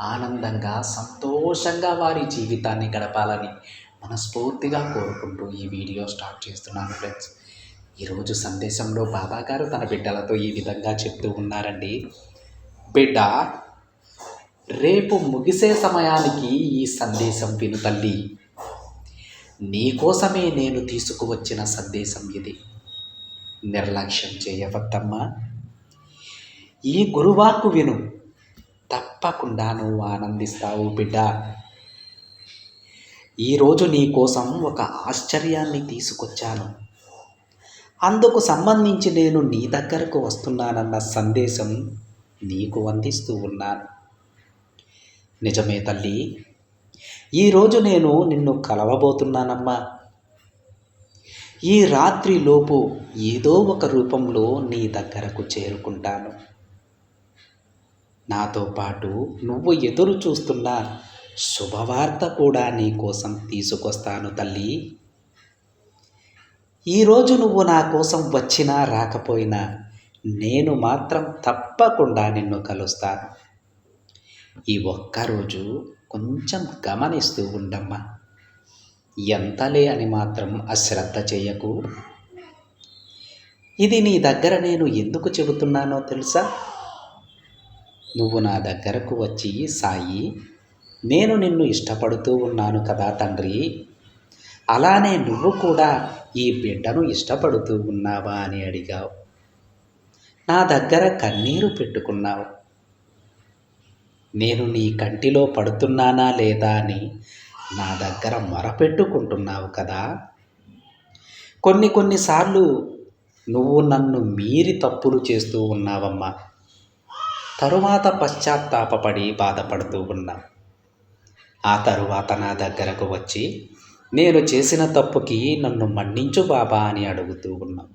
ఆనందంగా సంతోషంగా వారి జీవితాన్ని గడపాలని మనస్ఫూర్తిగా కోరుకుంటూ ఈ వీడియో స్టార్ట్ చేస్తున్నాను ఫ్రెండ్స్. ఈరోజు సందేశంలో బాబా గారు తన బిడ్డలతో ఈ విధంగా చెప్తూ ఉన్నారండి. బిడ్డ రేపు ముగిసే సమయానికి ఈ సందేశం విను తల్లి. నీకోసమే నేను తీసుకువచ్చిన సందేశం ఇది. నిర్లక్ష్యం చేయవద్దమ్మా. ఈ గురువాకు విను. తప్పకుండా నువ్వు ఆనందిస్తావు బిడ్డ. ఈరోజు నీ కోసం ఒక ఆశ్చర్యాన్ని తీసుకొచ్చాను. అందుకు సంబంధించి నేను నీ దగ్గరకు వస్తున్నానన్న సందేశం నీకు అందిస్తూ ఉన్నాను. నిజమే తల్లి ఈరోజు నేను నిన్ను కలవబోతున్నానమ్మా. ఈ రాత్రిలోపు ఏదో ఒక రూపంలో నీ దగ్గరకు చేరుకుంటాను. నాతో పాటు నువ్వు ఎదురు చూస్తున్న శుభవార్త కూడా నీ కోసం తీసుకొస్తాను తల్లి. ఈరోజు నువ్వు నా కోసం వచ్చినా రాకపోయినా నేను మాత్రం తప్పకుండా నిన్ను కలుస్తాను. ఈ ఒక్కరోజు కొంచెం గమనిస్తూ ఉండమ్మా. ఎంతలే అని మాత్రం అశ్రద్ధ చేయకు. ఇది నీ దగ్గర నేను ఎందుకు చెబుతున్నానో తెలుసా? నువ్వు నా దగ్గరకు వచ్చి సాయి నేను నిన్ను ఇష్టపడుతూ ఉన్నాను కదా తండ్రి. అలానే నువ్వు కూడా ఈ బిడ్డను ఇష్టపడుతూ ఉన్నావా అని అడిగావు. నా దగ్గర కన్నీరు పెట్టుకున్నావు. నేను నీ కంటిలో పడుతున్నానా లేదా అని నా దగ్గర మొరపెట్టుకుంటున్నావు కదా. కొన్ని కొన్నిసార్లు నువ్వు నన్ను మీరి తప్పులు చేస్తూ ఉన్నావమ్మా. తరువాత పశ్చాత్తాపడి బాధపడుతూ ఉన్నా. ఆ తరువాత నా దగ్గరకు వచ్చి నేను చేసిన తప్పుకి నన్ను మన్నించు బాబా అని అడుగుతూ ఉన్నావు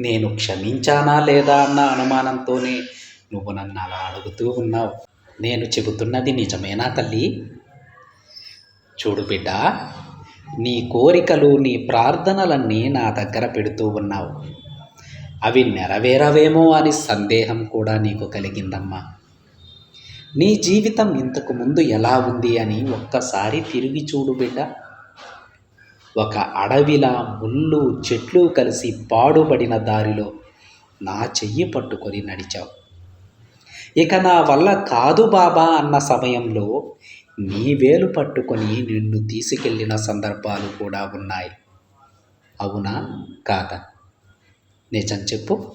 నేను క్షమించానా లేదా అన్న అనుమానంతోనే నువ్వు నన్ను అలా అడుగుతూ ఉన్నావు. నేను చెబుతున్నది నిజమేనా తల్లి? చూడు బిడ్డ నీ కోరికలు నీ ప్రార్థనలన్నీ నా దగ్గర పెడుతూ ఉన్నావు. అవి నెరవేరవేమో అని సందేహం కూడా నీకు కలిగిందమ్మా. నీ జీవితం ఇంతకు ముందు ఎలా ఉంది అని ఒక్కసారి తిరిగి చూడు బిడ్డ. ఒక అడవిలా ముళ్ళు చెట్లు కలిసి పాడుబడిన దారిలో నా చెయ్యి పట్టుకొని నడిచావు. ఇక నా వల్ల కాదు బాబా అన్న సమయంలో నీ వేలు పట్టుకొని నిన్ను తీసుకెళ్ళిన సందర్భాలు కూడా ఉన్నాయి. అవునా? కాదా? నిజం చెప్పు.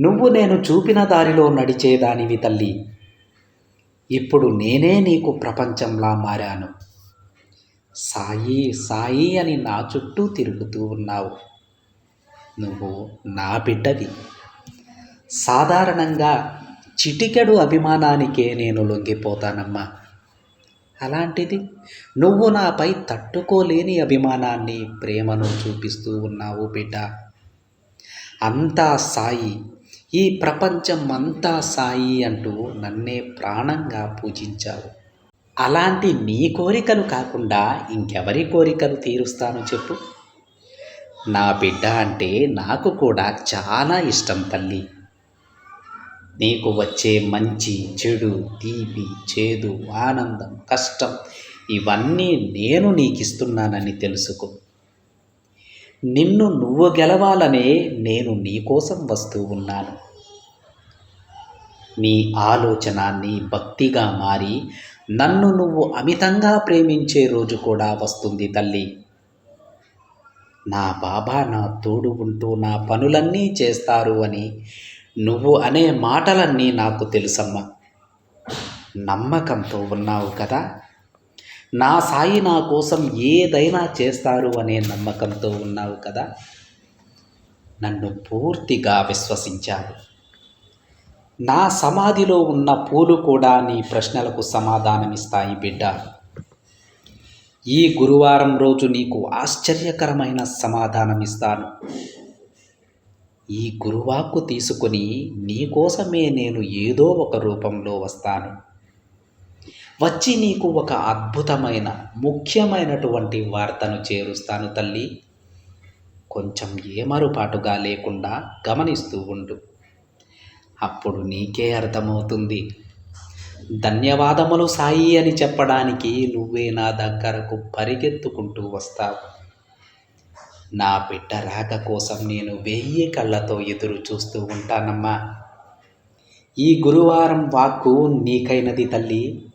నువ్వు నేను చూపిన దారిలో నడిచేదానివి తల్లి. ఇప్పుడు నేనే నీకు ప్రపంచంలా మారాను. సాయి సాయి అని నా చుట్టూ తిరుగుతూ ఉన్నావు. నువ్వు నా బిడ్డవి. సాధారణంగా చిటికెడు అభిమానానికే నేను లొంగిపోతానమ్మా. అలాంటిది నువ్వు నాపై తట్టుకోలేని అభిమానాన్ని ప్రేమను చూపిస్తూ ఉన్నావు బిడ్డ. అంతా సాయి. ఈ ప్రపంచం అంతా సాయి అంటూ నన్నే ప్రాణంగా పూజించావు. అలాంటి నీ కోరికలు కాకుండా ఇంకెవరి కోరికలు తీరుస్తాను చెప్పు. నా బిడ్డ అంటే నాకు కూడా చాలా ఇష్టం తల్లి. నీకు వచ్చే మంచి చెడు తీపి చేదు ఆనందం కష్టం ఇవన్నీ నేను నీకు ఇస్తున్నానని తెలుసుకో. నిన్ను నువ్వు గెలవాలనే నేను నీకోసం వస్తూ ఉన్నాను. నీ ఆలోచన నీ భక్తిగా మారి నన్ను నువ్వు అమితంగా ప్రేమించే రోజు కూడా వస్తుంది తల్లి. నా బాబా నా తోడు ఉంటూ నా పనులన్నీ చేస్తారు అని నువ్వు అనే మాటలన్నీ నాకు తెలుసమ్మా. నమ్మకంతో ఉన్నావు కదా. నా సాయి నా కోసం ఏదైనా చేస్తారు అనే నమ్మకంతో ఉన్నావు కదా? నన్ను పూర్తిగా విశ్వసించావు. నా సమాధిలో ఉన్న పూలు కూడా నీ ప్రశ్నలకు సమాధానమిస్తాయి బిడ్డ. ఈ గురువారం రోజు నీకు ఆశ్చర్యకరమైన సమాధానమిస్తాను. ఈ గురువాక్కు తీసుకుని నీకోసమే నేను ఏదో ఒక రూపంలో వస్తాను. వచ్చి నీకు ఒక అద్భుతమైన ముఖ్యమైనటువంటి వార్తను చేరుస్తాను తల్లి. కొంచెం ఏమరుపాటుగా లేకుండా గమనిస్తూ ఉండు. అప్పుడు నీకే అర్థమవుతుంది. ధన్యవాదములు సాయి అని చెప్పడానికి నువ్వే నా దగ్గరకు పరిగెత్తుకుంటూ వస్తావు. నా బిడ్డ రాక కోసం నేను వెయ్యి కళ్ళతో ఎదురు చూస్తూ ఉంటానమ్మా. ఈ గురువారం వాక్కు నీకైనది తల్లి.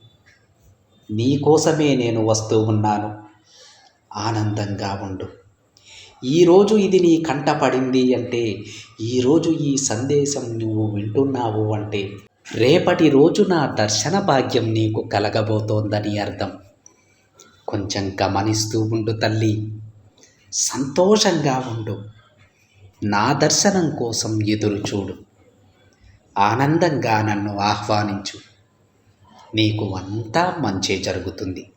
నీకోసమే నేను వస్తూ ఉన్నాను. ఆనందంగా ఉండు. ఈరోజు ఇది నీ కంటపడింది అంటే ఈరోజు ఈ సందేశం నువ్వు వింటున్నావు అంటే రేపటి రోజు నా దర్శన భాగ్యం నీకు కలగబోతోందని అర్థం. కొంచెం గమనిస్తూ ఉండు తల్లి. సంతోషంగా ఉండు. నా దర్శనం కోసం ఎదురు చూడు ఆనందంగా నన్ను ఆహ్వానించు. నీకు అంతా మంచే జరుగుతుంది.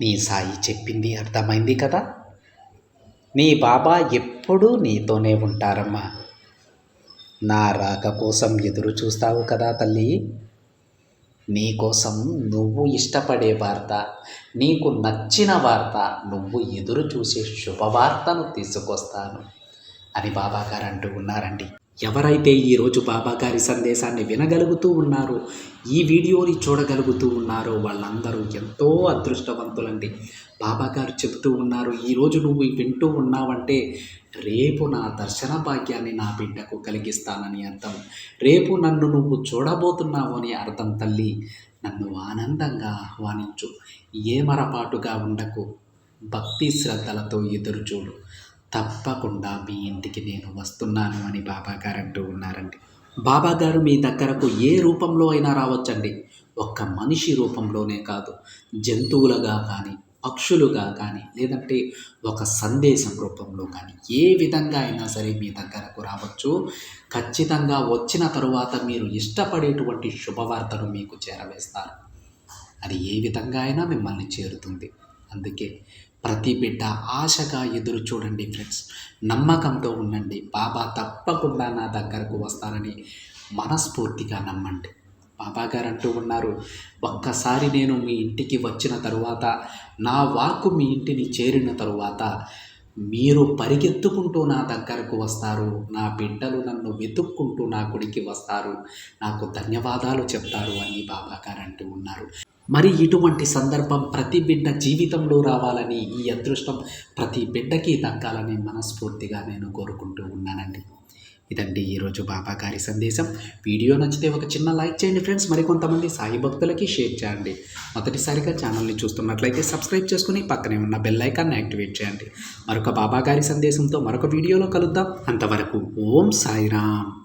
నీ సాయి చెప్పింది అర్థమైంది కదా? నీ బాబా ఎప్పుడూ నీతోనే ఉంటారమ్మా. నా రాక కోసం ఎదురు చూస్తావు కదా తల్లి. నీకోసం నువ్వు ఇష్టపడే వార్త నీకు నచ్చిన వార్త నువ్వు ఎదురు చూసే శుభవార్తను తీసుకొస్తాను. అని బాబాగారు అంటూ ఉన్నారండి. ఎవరైతే ఈరోజు బాబాగారి సందేశాన్ని వినగలుగుతూ ఉన్నారో ఈ వీడియోని చూడగలుగుతూ ఉన్నారో వాళ్ళందరూ ఎంతో అదృష్టవంతులండి. బాబాగారు చెబుతూ ఉన్నారు ఈరోజు నువ్వు వింటూ ఉన్నావంటే రేపు నా దర్శన భాగ్యాన్ని నా బిడ్డకు కలిగిస్తానని అర్థం. రేపు నన్ను నువ్వు చూడబోతున్నావు అని అర్థం తల్లి. నన్ను ఆనందంగా ఆహ్వానించు. ఏమరపాటుగా ఉండకు. భక్తి శ్రద్ధలతో ఎదురు చూడు తప్పకుండా మీ ఇంటికి నేను వస్తున్నాను అని బాబాగారు అంటూ ఉన్నారండి. బాబాగారు మీ దగ్గరకు ఏ రూపంలో అయినా రావచ్చండి. ఒక్క మనిషి రూపంలోనే కాదు జంతువులుగా కానీ పక్షులుగా కానీ లేదంటే ఒక సందేశం రూపంలో కానీ ఏ విధంగా అయినా సరే మీ దగ్గరకు రావచ్చు. ఖచ్చితంగా వచ్చిన తరువాత మీరు ఇష్టపడేటువంటి శుభవార్తను మీకు చేరవేస్తారు. అది ఏ విధంగా అయినా మిమ్మల్ని చేరుతుంది. అందుకే ప్రతి బిడ్డ ఆశగా ఎదురు చూడండి ఫ్రెండ్స్ నమ్మకంతో ఉండండి. బాబా తప్పకుండా నా దగ్గరకు వస్తారని మనస్ఫూర్తిగా నమ్మండి. బాబా గారు అంటూ ఉన్నారు ఒక్కసారి నేను మీ ఇంటికి వచ్చిన తరువాత నా వాక్కు మీ ఇంటిని చేరిన తరువాత మీరు పరిగెత్తుకుంటూ నా దగ్గరకు వస్తారు. నా బిడ్డలు నన్ను వెతుక్కుంటూ నా గుడికి వస్తారు. నాకు ధన్యవాదాలు చెప్తారు అని బాబా గారు అంటూ ఉన్నారు. మరి ఇటువంటి సందర్భం ప్రతి బిడ్డ జీవితంలో రావాలని ఈ అదృష్టం ప్రతి బిడ్డకి దక్కాలని మనస్ఫూర్తిగా నేను కోరుకుంటూ ఉన్నానండి. ఇదండి ఈరోజు బాబా గారి సందేశం. వీడియో నచ్చితే ఒక చిన్న లైక్ చేయండి ఫ్రెండ్స్. మరికొంతమంది సాయి భక్తులకి షేర్ చేయండి. మొదటిసారిగా ఛానల్ని చూస్తున్నట్లయితే సబ్స్క్రైబ్ చేసుకుని పక్కనే ఉన్న బెల్ ఐకాన్ని యాక్టివేట్ చేయండి. మరొక బాబా గారి సందేశంతో మరొక వీడియోలో కలుద్దాం. అంతవరకు ఓం సాయిరామ్.